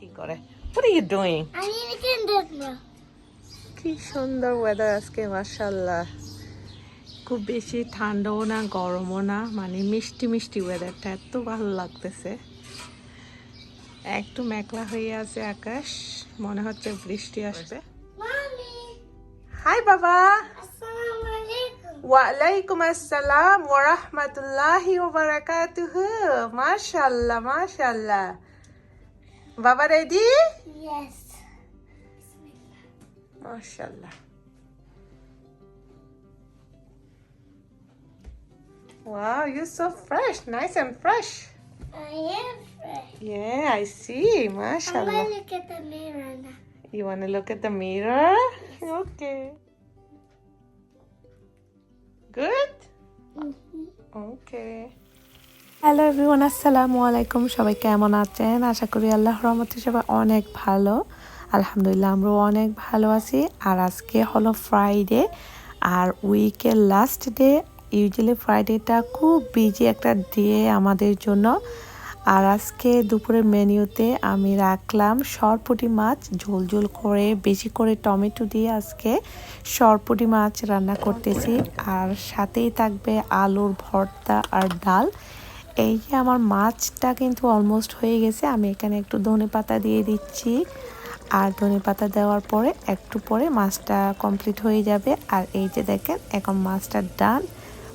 কি করে What are you doing? I need to get কি সুন্দর ওয়েদার আজকে মাশাল্লাহ খুব বেশি ঠান্ডাও না গরমও না মানে মিষ্টি মিষ্টি ওয়েদারটা এত ভালো লাগতেছে। একটু মেঘলা হয়ে আছে আকাশ মনে হচ্ছে বৃষ্টি আসবে। হাই বাবা. ওয়ালাইকুম আসসালাম ওয়া রাহমাতুল্লাহি ওয়া বারাকাতুহু। মাশাআল্লাহ মাশাআল্লাহ। Baba ready? Yes. MashaAllah. Wow, you're so fresh. Nice and fresh. I am fresh. Yeah, I see. MashaAllah. I want to look at the mirror now. You want to look at the mirror? Yes. Okay. Good? Mm -hmm. Okay. Hello everyone আসসালামু আলাইকুম সবাই কেমন আছেন? আশা করি আল্লাহ রহমতে সবাই অনেক ভালো। আলহামদুলিল্লাহ, আমরাও অনেক ভালো আছি। আর আজকে হলো ফ্রাইডে আর উইকের লাস্ট ডে ইউজুয়ালি ফ্রাইডেটা খুব বিজি একটা ডে আমাদের জন্য। আর আজকে দুপুরের মেনুতে আমি রাখলাম সরপুটি মাছ, ঝোল ঝোল করে, বেশি করে টমেটো দিয়ে আজকে সরপুটি মাছ রান্না করতেছি। আর সাথেই থাকবে আলুর ভর্তা আর ডাল। এই যে আমার মাছটা কিন্তু অলমোস্ট হয়ে গেছে। আমি এখানে একটু ধনে পাতা দিয়ে দিচ্ছি। আর ধনে পাতা দেওয়ার পরে একটু পরে মাছটা কমপ্লিট হয়ে যাবে। আর এই যে দেখেন, এখন মাছটা ডান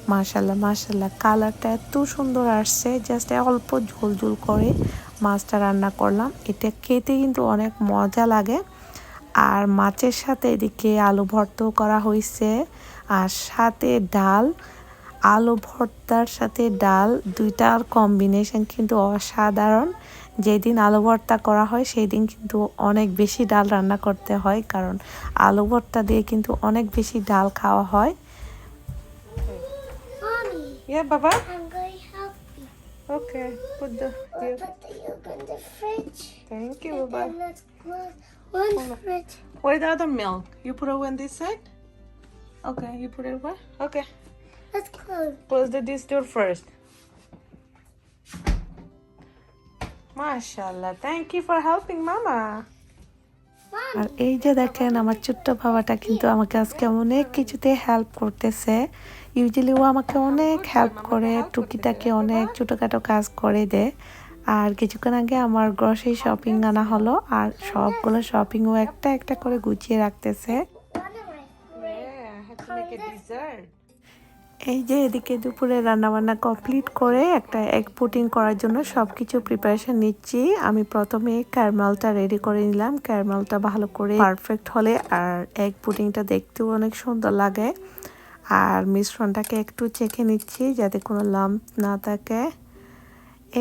মাশাল্লাহ মাশাল্লাহ কালারটা এত সুন্দর আসছে। জাস্ট অল্প ঝোল ঝোল করে মাছটা রান্না করলাম। এটা খেতে কিন্তু অনেক মজা লাগে। আর মাছের সাথে এদিকে আলু ভর্তাও করা হয়েছে। আর সাথে ডাল। আলু ভর্তার সাথে ডাল দুইটার কম্বিনেশন কিন্তু অসাধারণ যেদিন আলু ভর্তা করা হয় সেই দিন কিন্তু অনেক বেশি ডাল রান্না করতে হয় কারণ আলু ভর্তা দিয়ে কিন্তু অনেক বেশি ডাল খাওয়া হয় Yeah, Baba. I'm going to help you. Okay, put the. I'll put the yolk in the fridge. Thank you, Baba. let's close one Hold fridge. Where's the other milk? You put it on this side? Okay, you put it where? Okay. Let's close. Close the dish door first. Mashallah. Thank you for helping Mama. আর এই যে দেখেন আমার ছোট্ট বাবাটা কিন্তু আমাকে আজকে অনেক কিছুতে হেল্প করতেছে ইউজুয়ালি ও আমাকে অনেক হেল্প করে টুকিটাকে অনেক ছোটোখাটো কাজ করে দেয় আর কিছুক্ষণ আগে আমার গ্রসারি শপিং আনা হলো আর সবগুলো শপিংও একটা একটা করে গুছিয়ে রাখতেছে এই যে এদিকে দুপুরে রান্নাবান্না কমপ্লিট করে একটা এগ পুটিং করার জন্য সব কিছু প্রিপারেশন নিচ্ছি। আমি প্রথমে ক্যারমেলটা রেডি করে নিলাম। ক্যারমেলটা ভালো করে পারফেক্ট হলে আর এগ পুটিংটা দেখতেও অনেক সুন্দর লাগে। আর মিশ্রণটাকে একটু চেখে নিচ্ছি যাতে কোনো লাম্প না থাকে।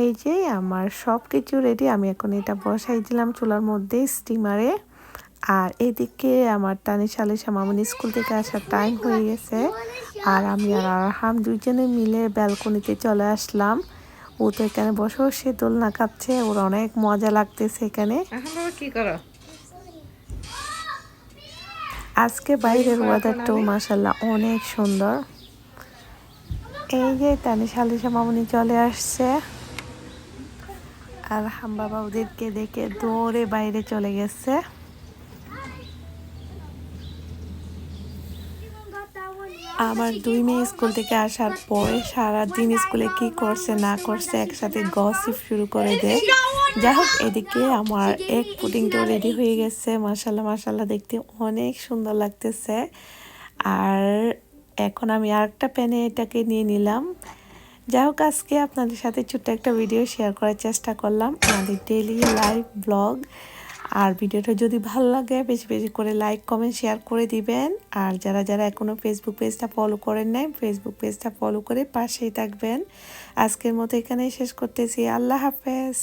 এই যে আমার সব কিছু রেডি আমি এখন এটা বসাই দিলাম চুলার মধ্যে স্টিমারে আর এদিকে আমার টানি সালিশা মামনি স্কুল থেকে আসার টাইম হয়ে গেছে। আর আমি আর আরহাম দুইজনে মিলে ব্যালকনিতে চলে আসলাম। ও তো এখানে বসে সে দোলনা খাচ্ছে ওর অনেক মজা লাগতেছে এখানে। কি করো? আজকে বাইরের ওয়েদারটাও মাসাল্লাহ অনেক সুন্দর। এই যে তানি সালিশা মামনি চলে আসছে। আর হাম বাবা ওদেরকে দেখে দৌড়ে বাইরে চলে গেছে। আবার দুই মেয়ে স্কুল থেকে আসার পরে সারাদিন স্কুলে কি করছে, না করছে একসাথে গসিপ শুরু করে দেয়। যাই হোক, এদিকে আমার এক পুডিংটাও রেডি হয়ে গেছে। মাসাল্লাহ মাসাল্লাহ দেখতে অনেক সুন্দর লাগতেছে। আর এখন আমি আরেকটা প্যানে এটাকে নিয়ে নিলাম। যাই হোক, আজকে আপনাদের সাথে ছোট্ট একটা ভিডিও শেয়ার করার চেষ্টা করলাম। আমাদের ডেলি লাইভ ব্লগ আর ভিডিওটা যদি ভালো লাগে, বেশি বেশি করে লাইক কমেন্ট শেয়ার করে দিবেন। আর যারা যারা এখনও ফেসবুক পেজটা ফলো করেন নাই ফেসবুক পেজটা ফলো করে পাশেই থাকবেন। আজকের মতো এখানেই শেষ করতেছি। আল্লাহ হাফেজ।